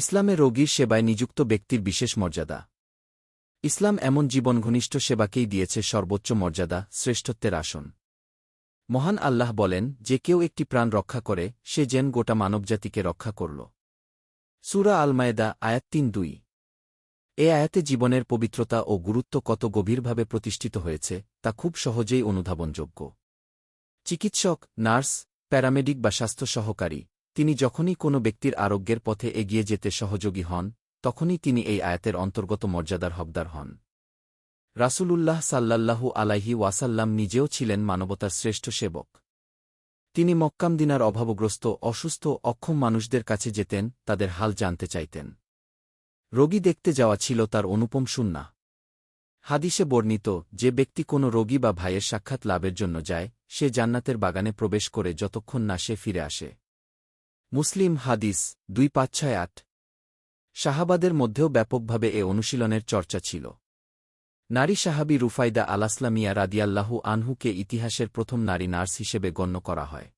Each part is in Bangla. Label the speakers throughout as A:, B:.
A: ইসলামে রোগীর সেবায় নিযুক্ত ব্যক্তির বিশেষ মর্যাদা। ইসলাম এমন জীবনঘনিষ্ঠ সেবাকেই দিয়েছে সর্বোচ্চ মর্যাদা, শ্রেষ্ঠত্বের আসন। মহান আল্লাহ বলেন, যে কেউ একটি প্রাণ রক্ষা করে, সে যেন গোটা মানবজাতিকে রক্ষা করল। সুরা আল মায়েদা আয়াত তিন দুই। এ আয়াতে জীবনের পবিত্রতা ও গুরুত্ব কত গভীরভাবে প্রতিষ্ঠিত হয়েছে, তা খুব সহজেই অনুধাবনযোগ্য। চিকিৎসক, নার্স, প্যারামেডিক বা স্বাস্থ্য সহকারী তিনি যখনই কোনো ব্যক্তির আরোগ্যের পথে এগিয়ে যেতে সহযোগী হন, তখনই তিনি এই আয়াতের অন্তর্গত মর্যাদার হকদার হন। রাসূলুল্লাহ সাল্লাল্লাহু আলাইহি ওয়াসাল্লাম নিজেও ছিলেন মানবতার শ্রেষ্ঠ সেবক। তিনি মক্কামদিনার অভাবগ্রস্ত, অসুস্থ, অক্ষম মানুষদের কাছে যেতেন, তাদের হাল জানতে চাইতেন। রোগী দেখতে যাওয়া ছিল তার অনুপম সুন্না হাদিসে বর্ণিত, যে ব্যক্তি কোনো রোগী বা ভাইয়ের সাক্ষাৎ লাভের জন্য যায়, সে জান্নাতের বাগানে প্রবেশ করে যতক্ষণ না সে ফিরে আসে। মুসলিম হাদিস, দুই পাঁচ ছয় আট। শাহাবাদের মধ্যেও ব্যাপকভাবে এ অনুশীলনের চর্চা ছিল। নারী সাহাবি রুফাইদা আলাসলামিয়া রাদিয়াল্লাহু আনহুকে ইতিহাসের প্রথম নারী নার্স হিসেবে গণ্য করা হয়।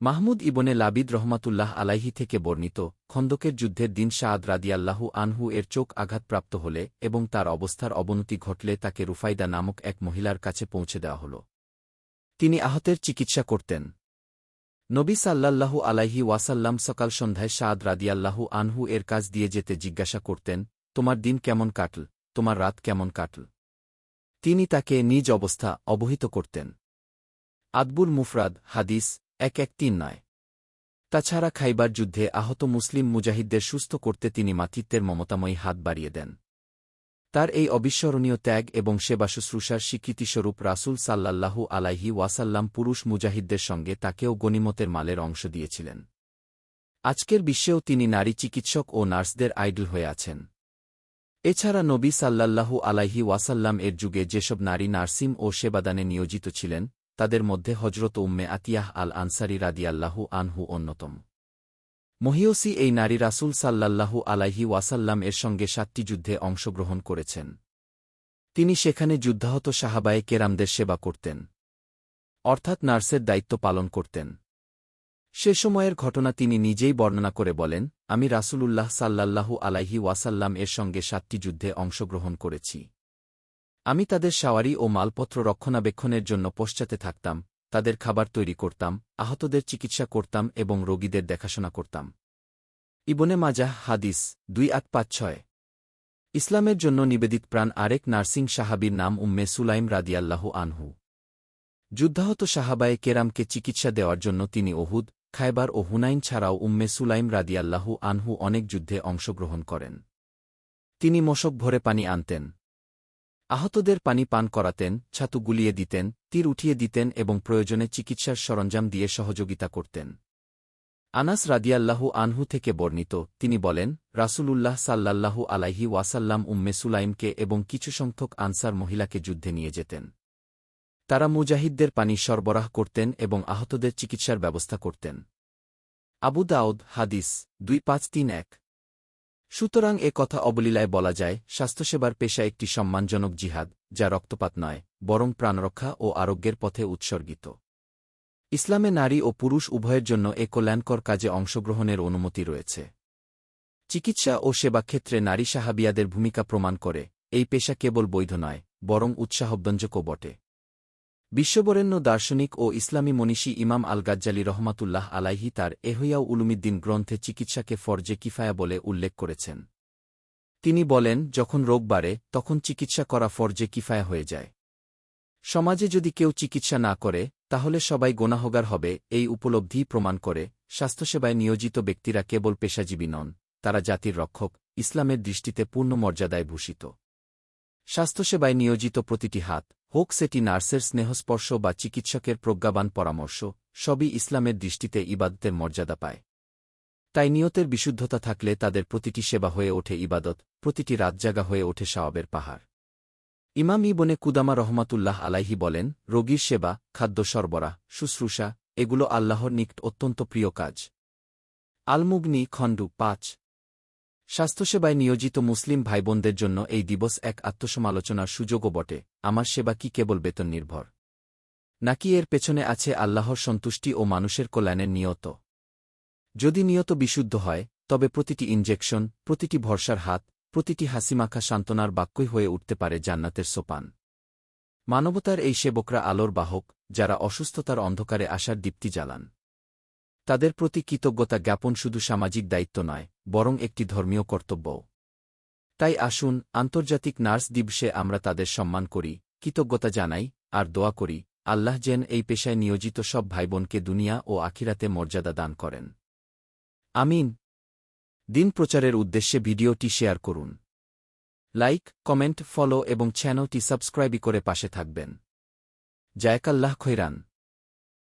A: মাহমুদ ইবনে লাবিদ রহমাতুল্লাহ আলাইহি থেকে বর্ণিত, খন্দকের যুদ্ধের দিন শাহাদ রাদিয়াল্লাহু আনহু এর চোখ আঘাতপ্রাপ্ত হলে এবং তার অবস্থার অবনতি ঘটলে তাকে রুফাইদা নামক এক মহিলার কাছে পৌঁছে দেওয়া হল। তিনি আহতের চিকিৎসা করতেন। নবী সাল্লাল্লাহু আলাইহি ওয়াসাল্লাম সকাল সন্ধ্যায় সাদ রাদিয়াল্লাহু আনহু এর কাজ দিয়ে যেতে জিজ্ঞাসা করতেন, তোমার দিন কেমন কাটল? তোমার রাত কেমন কাটল? তিনি তাকে নিজ অবস্থা অবহিত করতেন। আদবুল মুফরাদ, হাদিস, এক এক তিন নয়। তাছাড়া খাইবার যুদ্ধে আহত মুসলিম মুজাহিদদের সুস্থ করতে তিনি মাতৃত্বের মমতাময়ী হাত বাড়িয়ে দেন। তার এই অবিস্মরণীয় ত্যাগ এবং সেবা শুশ্রূষার স্বীকৃতিস্বরূপ রাসুল সাল্লাল্লাহু আলাইহি ওয়াসাল্লাম পুরুষ মুজাহিদদের সঙ্গে তাকেও গনিমতের মালের অংশ দিয়েছিলেন। আজকের বিশ্বেও তিনি নারী চিকিৎসক ও নার্সদের আইডল হয়ে আছেন। এছাড়া নবী সাল্লাল্লাহু আলাইহি ওয়াসাল্লাম এর যুগে যেসব নারী নার্সিম ও সেবাদানে নিয়োজিত ছিলেন, তাদের মধ্যে হজরত উম্মে আতিয়াহ আল আনসারি রাদিয়াল্লাহু আনহু অন্যতম। মহিয়সি এই নারী রাসুল সাল্লাল্লাহু আলাইহি ওয়াসাল্লাম এর সঙ্গে সাতটি যুদ্ধে অংশগ্রহণ করেছেন। তিনি সেখানে যুদ্ধাহত সাহাবায়ে কেরামদের সেবা করতেন। অর্থাৎ নার্সের দায়িত্ব পালন করতেন। সে সময়ের ঘটনা তিনি নিজেই বর্ণনা করে বলেন, আমি রাসূলুল্লাহ সাল্লাল্লাহু আলাইহি ওয়াসাল্লাম এর সঙ্গে সাতটি যুদ্ধে অংশগ্রহণ করেছি। আমি তাদের সাওয়ারি ও মালপত্র রক্ষণাবেক্ষণের জন্য পশ্চাতে থাকতাম তাদের খাবার তৈরি করতাম, আহতদের চিকিৎসা করতাম এবং রোগীদের দেখাশোনা করতাম। ইবনে মাজাহ হাদিস দুই আট পাঁচ ছয়। ইসলামের জন্য নিবেদিত প্রাণ আরেক নার্সিং সাহাবির নাম উম্মে সুলাইম রাদিয়াল্লাহু আনহু। যুদ্ধাহত সাহাবায়ে কেরামকে চিকিৎসা দেওয়ার জন্য তিনি ওহুদ, খায়বার ও হুনাইন ছাড়াও উম্মে সুলাইম রাদিয়াল্লাহু আনহু অনেক যুদ্ধে অংশগ্রহণ করেন। তিনি মশক ভরে পানি আনতেন। আহতদের পানি পান করাতেন, ছাতু গুলিয়ে দিতেন, তীর উঠিয়ে দিতেন এবং প্রয়োজনে চিকিৎসার সরঞ্জাম দিয়ে সহযোগিতা করতেন। আনাস রাদিয়াল্লাহু আনহু থেকে বর্ণিত, তিনি বলেন, রাসূলুল্লাহ সাল্লাল্লাহু আলাইহি ওয়াসাল্লাম উম্মে সুলাইমকে এবং কিছু সংখ্যক আনসার মহিলাকে যুদ্ধে নিয়ে যেতেন। তারা মুজাহিদদের পানি সরবরাহ করতেন এবং আহতদের চিকিৎসার ব্যবস্থা করতেন। আবু দাউদ, হাদিস দুই পাঁচ তিন এক। সুতরাং এ কথা অবলীলায় বলা যায়, স্বাস্থ্যসেবার পেশা একটি সম্মানজনক জিহাদ, যা রক্তপাত নয়, বরং প্রাণরক্ষা ও আরোগ্যের পথে উৎসর্গিত। ইসলামে নারী ও পুরুষ উভয়ের জন্য এ কল্যাণকর কাজে অংশগ্রহণের অনুমতি রয়েছে। চিকিৎসা ও সেবাক্ষেত্রে নারী সাহাবিয়াদের ভূমিকা প্রমাণ করে, এই পেশা কেবল বৈধ নয়, বরং উৎসাহব্যঞ্জকও বটে। বিশ্ববরেণ্য দার্শনিক ও ইসলামী মনীষী ইমাম আল গাজ্জালি রহমাতুল্লাহ আলাইহি তার এহইয়াও উলুমিদ্দিন গ্রন্থে চিকিৎসাকে ফরজে কিফায়া বলে উল্লেখ করেছেন। তিনি বলেন, যখন রোগ বাড়ে, তখন চিকিৎসা করা ফরজে কিফায়া হয়ে যায়। সমাজে যদি কেউ চিকিৎসা না করে, তাহলে সবাই গোনাহগার হবে, এই উপলব্ধি প্রমাণ করে, স্বাস্থ্যসেবায় নিয়োজিত ব্যক্তিরা কেবল পেশাজীবী নন, তারা জাতির রক্ষক, ইসলামের দৃষ্টিতে পূর্ণ মর্যাদায় ভূষিত। স্বাস্থ্যসেবায় নিয়োজিত প্রতিটি হাত হোক সেটি নার্সের স্নেহস্পর্শ বা চিকিৎসকের প্রজ্ঞাবান পরামর্শ, সবই ইসলামের দৃষ্টিতে ইবাদতের মর্যাদা পায়। তাই নিয়তের বিশুদ্ধতা থাকলে তাদের প্রতিটি সেবা হয়ে ওঠে ইবাদত, প্রতিটি রাতজাগা হয়ে ওঠে সাওয়াবের পাহাড়। ইমাম ইবনে কুদামা রহমাতুল্লাহ আলাইহি বলেন, রোগীর সেবা, খাদ্য সরবরাহ, শুশ্রূষা, এগুলো আল্লাহর নিকট অত্যন্ত প্রিয় কাজ। আলমুগ্নি খণ্ডু পাঁচ। স্বাস্থ্যসেবায় নিয়োজিত মুসলিম ভাইবোনদের জন্য এই দিবস এক আত্মসমালোচনার সুযোগও বটে, আমার সেবা কি কেবল বেতন নির্ভর? নাকি এর পেছনে আছে আল্লাহর সন্তুষ্টি ও মানুষের কল্যাণের নিয়ত? যদি নিয়ত বিশুদ্ধ হয়, তবে প্রতিটি ইনজেকশন, প্রতিটি ভরসার হাত, প্রতিটি হাসিমাখা সান্ত্বনার বাক্যই হয়ে উঠতে পারে জান্নাতের সোপান। মানবতার এই সেবকরা আলোর বাহক, যারা অসুস্থতার অন্ধকারে আসার দীপ্তি জ্বালান। তাদের প্রতি কৃতজ্ঞতা জ্ঞাপন শুধু সামাজিক দায়িত্ব নয়, বরং একটি ধর্মীয় কর্তব্যও তাই আসুন, আন্তর্জাতিক নার্স দিবসে আমরা তাদের সম্মান করি, কৃতজ্ঞতা জানাই, আর দোয়া করি, আল্লাহ যেন এই পেশায় নিয়োজিত সব ভাইবোনকে দুনিয়া ও আখিরাতে মর্যাদা দান করেন। আমিন। দিন প্রচারের উদ্দেশ্যে ভিডিওটি শেয়ার করুন। লাইক, কমেন্ট, ফলো এবং চ্যানেলটি সাবস্ক্রাইবই করে পাশে থাকবেন। জায়কাল্লাহ খৈরান।